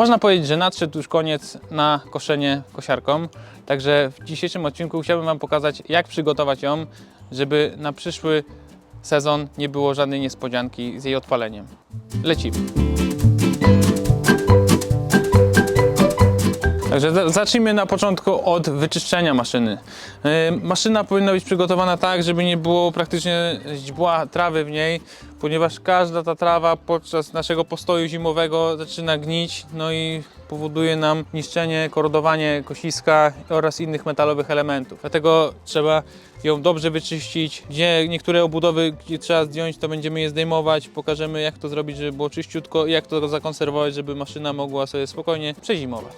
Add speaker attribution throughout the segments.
Speaker 1: Można powiedzieć, że nadszedł już koniec na koszenie kosiarką, także w dzisiejszym odcinku chciałbym Wam pokazać, jak przygotować ją, żeby na przyszły sezon nie było żadnej niespodzianki z jej odpaleniem. Lecimy. Także za- zacznijmy na początku od wyczyszczenia maszyny. Yy, Maszyna powinna być przygotowana tak, żeby nie było praktycznie źdźbła trawy w niej, ponieważ każda ta trawa podczas naszego postoju zimowego zaczyna gnić, no i powoduje nam niszczenie, korodowanie kosiska oraz innych metalowych elementów. Dlatego trzeba ją dobrze wyczyścić. Gdzie niektóre obudowy, gdzie trzeba zdjąć, to będziemy je zdejmować. Pokażemy jak to zrobić, żeby było czyściutko i jak to zakonserwować, żeby maszyna mogła sobie spokojnie przezimować.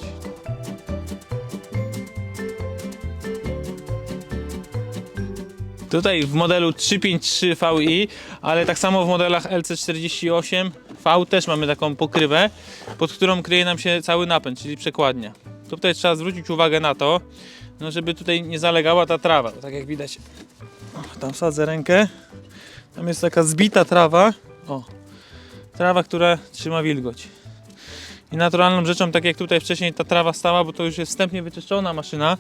Speaker 1: Tutaj w modelu 353 VI, ale tak samo w modelach LC48 V też mamy taką pokrywę, pod którą kryje nam się cały napęd, czyli przekładnia. Tutaj trzeba zwrócić uwagę na to, no żeby tutaj nie zalegała ta trawa. Tak jak widać, o, tam wsadzę rękę, tam jest taka zbita trawa, o, trawa, która trzyma wilgoć. I naturalną rzeczą, tak jak tutaj wcześniej ta trawa stała, bo to już jest wstępnie wyczyszczona maszyna,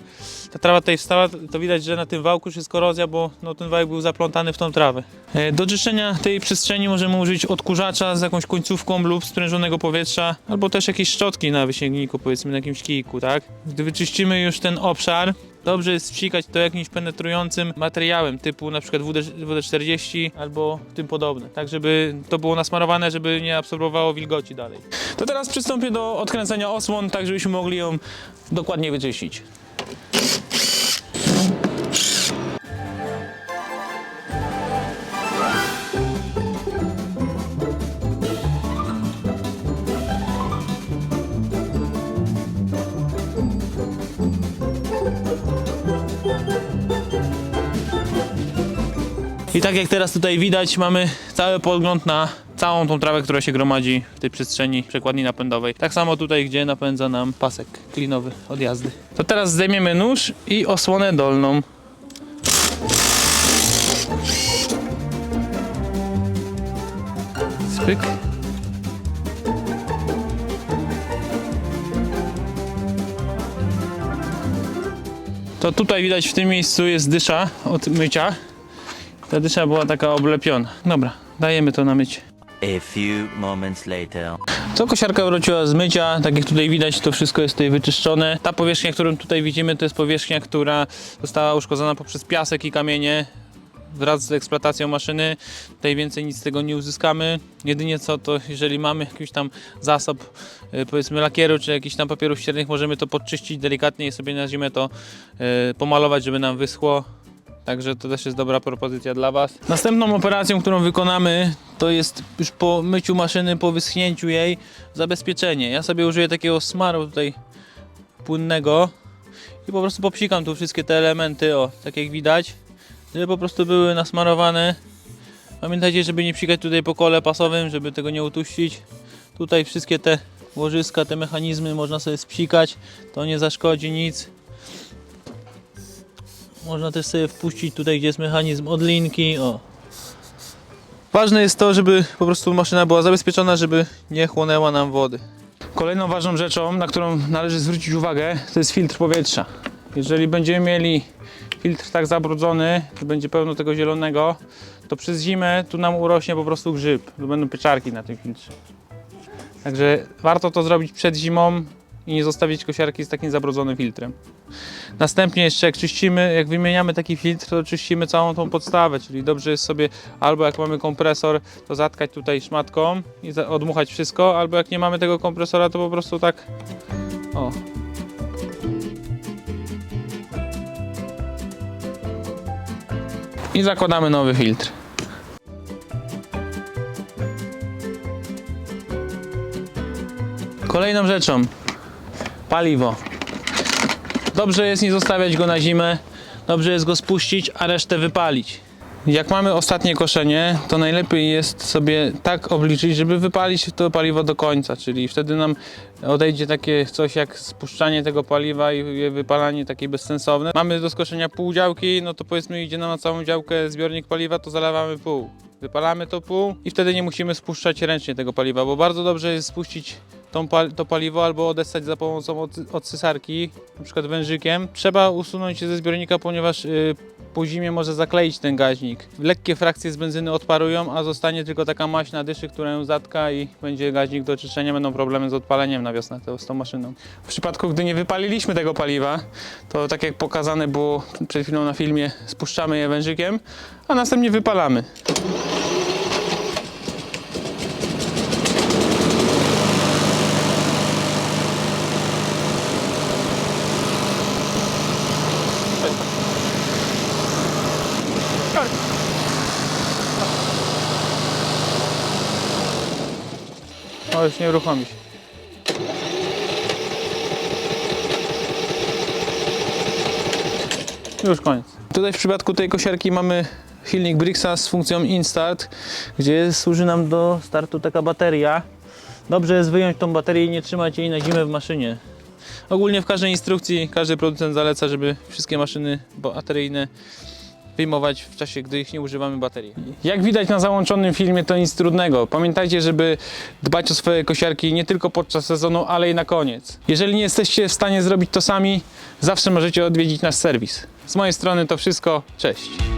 Speaker 1: ta trawa tutaj wstała, to widać, że na tym wałku już jest korozja, bo no, ten wałek był zaplątany w tą trawę. E, Do czyszczenia tej przestrzeni możemy użyć odkurzacza z jakąś końcówką lub sprężonego powietrza, albo też jakieś szczotki na wysięgniku, powiedzmy na jakimś kijku, tak? Gdy wyczyścimy już ten obszar, dobrze jest psikać to jakimś penetrującym materiałem, typu na przykład WD, WD-40 albo tym podobne, tak żeby to było nasmarowane, żeby nie absorbowało wilgoci dalej. To teraz przystąpię do odkręcenia osłon, tak żebyśmy mogli ją dokładnie wyczyścić. I tak jak teraz tutaj widać, mamy cały podgląd na całą tą trawę, która się gromadzi w tej przestrzeni przekładni napędowej. Tak samo tutaj, gdzie napędza nam pasek klinowy od jazdy. To teraz zdejmiemy nóż i osłonę dolną. Spyk. To tutaj widać w tym miejscu jest dysza od mycia. Ta dysza była taka oblepiona. Dobra, dajemy to na mycie.
Speaker 2: A few moments later.
Speaker 1: To kosiarka wróciła z mycia, tak jak tutaj widać, to wszystko jest tutaj wyczyszczone. Ta powierzchnia, którą tutaj widzimy, to jest powierzchnia, która została uszkodzona poprzez piasek i kamienie wraz z eksploatacją maszyny. Tutaj więcej nic z tego nie uzyskamy. Jedynie co to, jeżeli mamy jakiś tam zasób, y, powiedzmy lakieru czy jakichś tam papierów ściernych, możemy to podczyścić delikatnie i sobie na zimę to y, pomalować, żeby nam wyschło. Także to też jest dobra propozycja dla Was. Następną operacją, którą wykonamy, to jest już po myciu maszyny, po wyschnięciu jej, zabezpieczenie. Ja sobie użyję takiego smaru tutaj płynnego i po prostu popsikam tu wszystkie te elementy, o, tak jak widać, żeby po prostu były nasmarowane. Pamiętajcie, żeby nie psikać tutaj po kole pasowym, żeby tego nie utuścić. Tutaj wszystkie te łożyska, te mechanizmy można sobie spsikać, to nie zaszkodzi nic. Można też sobie wpuścić tutaj, gdzie jest mechanizm od linki. O. Ważne jest to, żeby po prostu maszyna była zabezpieczona, żeby nie chłonęła nam wody. Kolejną ważną rzeczą, na którą należy zwrócić uwagę, to jest filtr powietrza. Jeżeli będziemy mieli filtr tak zabrudzony, że będzie pełno tego zielonego, to przez zimę tu nam urośnie po prostu grzyb, to będą pieczarki na tym filtrze. Także warto to zrobić przed zimą i nie zostawić kosiarki z takim zabrudzonym filtrem. Następnie jeszcze jak czyścimy, jak wymieniamy taki filtr, to czyścimy całą tą podstawę, czyli dobrze jest sobie albo jak mamy kompresor, to zatkać tutaj szmatką i odmuchać wszystko, albo jak nie mamy tego kompresora, to po prostu tak o. I zakładamy nowy filtr. Kolejną rzeczą paliwo. Dobrze jest nie zostawiać go na zimę, dobrze jest go spuścić, a resztę wypalić. Jak mamy ostatnie koszenie, to najlepiej jest sobie tak obliczyć, żeby wypalić to paliwo do końca, czyli wtedy nam odejdzie takie coś jak spuszczanie tego paliwa i wypalanie takie bezsensowne. Mamy do skoszenia pół działki, no to powiedzmy idzie nam na całą działkę zbiornik paliwa, to zalewamy pół. Wypalamy to pół i wtedy nie musimy spuszczać ręcznie tego paliwa, bo bardzo dobrze jest spuścić tą to paliwo albo odessać za pomocą od- odsysarki, na przykład wężykiem. Trzeba usunąć je ze zbiornika, ponieważ y, po zimie może zakleić ten gaźnik. Lekkie frakcje z benzyny odparują, a zostanie tylko taka maść na dyszy, która ją zatka i będzie gaźnik do czyszczenia. Będą problemy z odpaleniem na wiosnę to, z tą maszyną. W przypadku, gdy nie wypaliliśmy tego paliwa, to tak jak pokazane było przed chwilą na filmie, spuszczamy je wężykiem, a następnie wypalamy. O, już nie uruchomi się. Już koniec. Tutaj w przypadku tej kosiarki mamy silnik Brixa z funkcją Instart, gdzie służy nam do startu taka bateria. Dobrze jest wyjąć tą baterię i nie trzymać jej na zimę w maszynie. Ogólnie w każdej instrukcji każdy producent zaleca, żeby wszystkie maszyny bateryjne wyjmować w czasie, gdy ich nie używamy baterii. Jak widać na załączonym filmie, to nic trudnego. Pamiętajcie, żeby dbać o swoje kosiarki nie tylko podczas sezonu, ale i na koniec. Jeżeli nie jesteście w stanie zrobić to sami, zawsze możecie odwiedzić nasz serwis. Z mojej strony to wszystko. Cześć!